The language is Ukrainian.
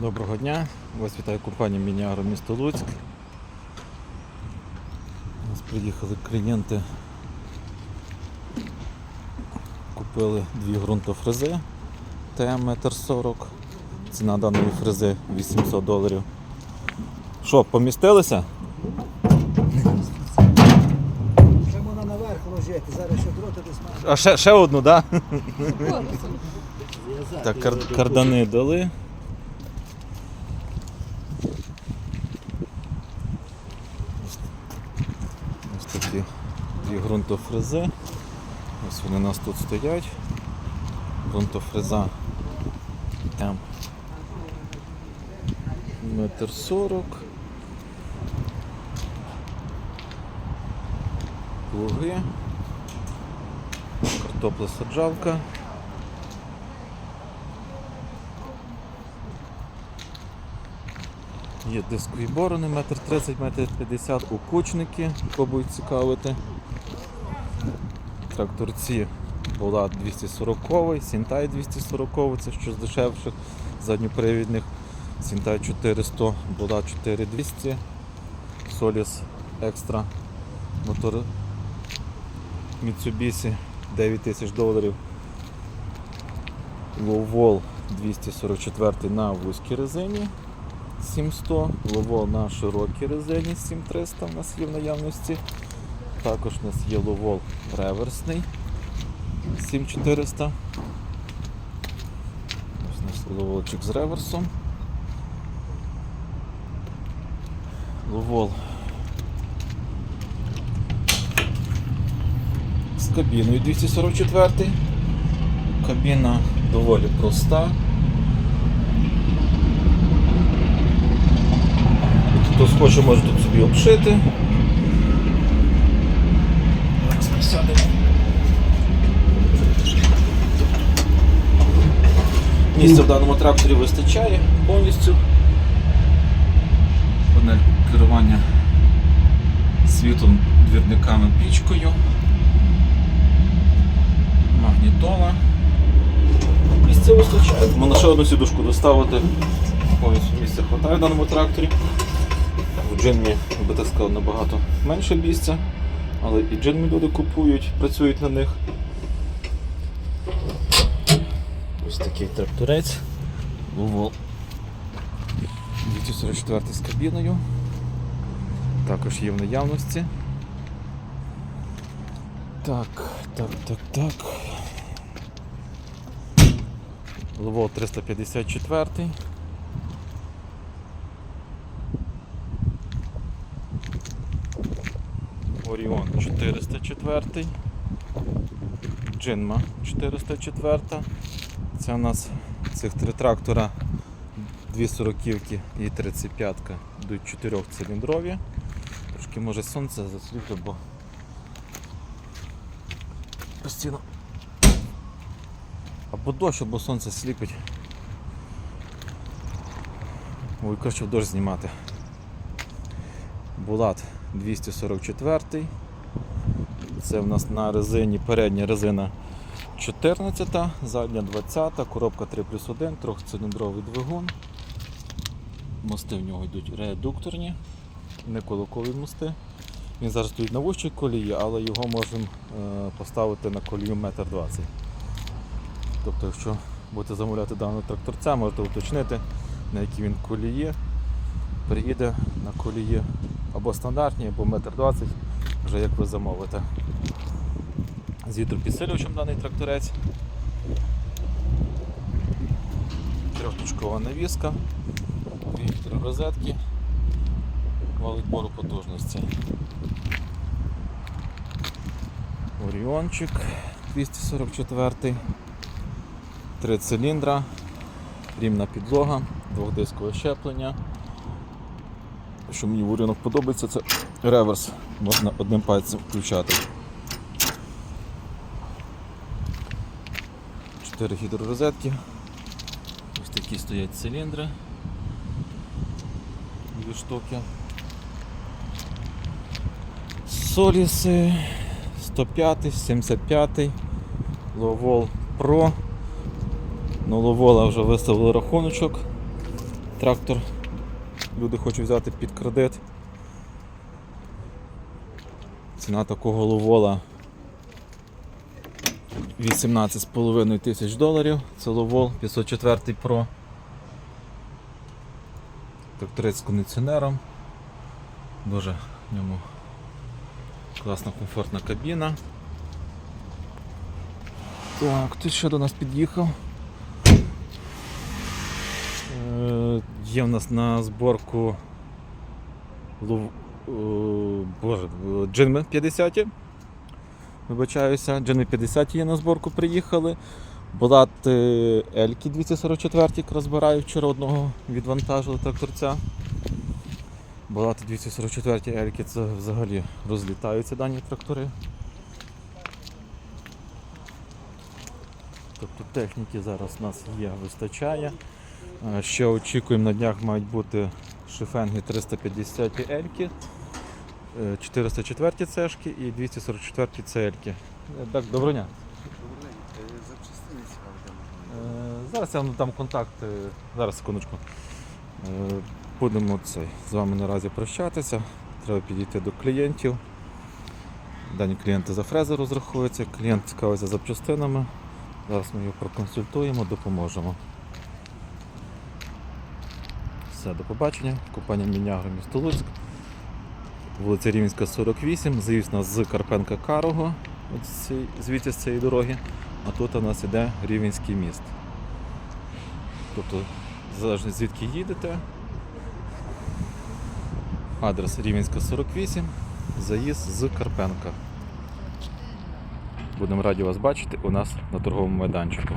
Доброго дня, вас вітає компанія Мініагро місто Луцьк. У нас приїхали клієнти. Купили дві ґрунтофрези ТМ 1,40 м. Ціна даної фрези 800 доларів. Що, помістилися? Ще можна наверх ложити, зараз ще дроти десь має А ще, ще одну, так? Да? Так, кар- кардани дали. Ось такі дві ґрунтофрези. Ось вони у нас тут стоять. Ґрунтофреза там метр сорок. Плуги. Картопла саджалка. Є дискові борони, метр 30, метр 50, укучники, пробують цікавити. Тракторці була 240, Сінтай 240, це що з дешевших задньопривідних. Сінтай 400, була 4200, Соліс Екстра, мотор Mitsubishi 9000 доларів. Ловол 244 на вузькій резині. 700, ловол на широкій резині 7300 у нас є в наявності. Також у нас є ловол реверсний 7400. Ось у нас ловолчик з реверсом. Ловол з кабіною 244. Кабіна доволі проста. Хто схоче, може тут собі обшити. Сядемо. Місця в даному тракторі вистачає повністю. Панель керування світлом, двірниками, пічкою. Магнітола. Місця вистачає. Можна ще одну сідушку доставити. Повністю місця вистачає в даному тракторі. В джинмі, би так сказав, набагато менше місця, але і джинмі люди купують, працюють на них. Ось такий тракторець. Лувол 244 з кабіною. Також є в наявності. Так, так, так, так. Лувол 354. Оріон 404, Джинма 404. Це у нас цих три трактора, дві сороківки і 35 йдуть 4-циліндрові. Трошки може сонце засвітло, бо постійно або дощ, або сонце сліпить. Ой, в дощ знімати. Булат 244. Це в нас на резині передня резина 14, задня 20, коробка 3 плюс 1, трьохциліндровий двигун. Мости в нього йдуть редукторні, не колокові мости. Він зараз стоїть на вущій колії, але його можемо е, поставити на колію 1,20 м. Тобто, якщо будете замовляти даного тракторця, можете уточнити, на якій він колії. Приїде на колії або стандартні, або 1,20 м, вже як ви замовите. З вітропідсилювачем даний тракторець. Трьохточкова навіска, дві розетки, вал відбору потужності. Оріончик 244, три циліндра, рівна підлога, двохдискове щеплення. Що мені в подобається, це реверс. Можна одним пальцем включати. Чотири гідророзетки. Ось такі стоять циліндри. Дві штуки. Соліси 105, 75, Ловол Pro. Ну, Ловола вже виставили рахуночок. трактор. Люди хочуть взяти під кредит. Ціна такого ловола 18,5 тисяч доларів. Це ловол 504 Pro. Тракторець з кондиціонером. Дуже в ньому класна комфортна кабіна. Так, хто ще до нас під'їхав? Є в нас на зборку лов... е, Боже, джинми 50. Вибачаюся, джинми 50 є на зборку приїхали. Булат е, Ельки 244 якраз збираю вчора одного відвантажили тракторця. Булат 244 Ельки це взагалі розлітаються дані трактори. Тобто техніки зараз у нас є, вистачає. Е, Ще очікуємо на днях мають бути шифенги 350 Ельки, е, 404 цешки і 244 цельки. Е, Так, доброго дня. Запчастини цікаві. Е, Зараз я вам дам контакт. Зараз секундочку. Будемо цей, з вами наразі прощатися. Треба підійти до клієнтів. Дані клієнти за фрези розрахуються, клієнт цікавиться запчастинами. Зараз ми його проконсультуємо, допоможемо. Все, до побачення. Компанія Мінягро, місто Луцьк. Вулиця Рівненська, 48. Заїзд у нас з Карпенка Карого, звідти з цієї дороги. А тут у нас іде Рівненський міст. Тобто, залежно звідки їдете. Адрес Рівненська 48, заїзд з Карпенка. Будемо раді вас бачити у нас на торговому майданчику.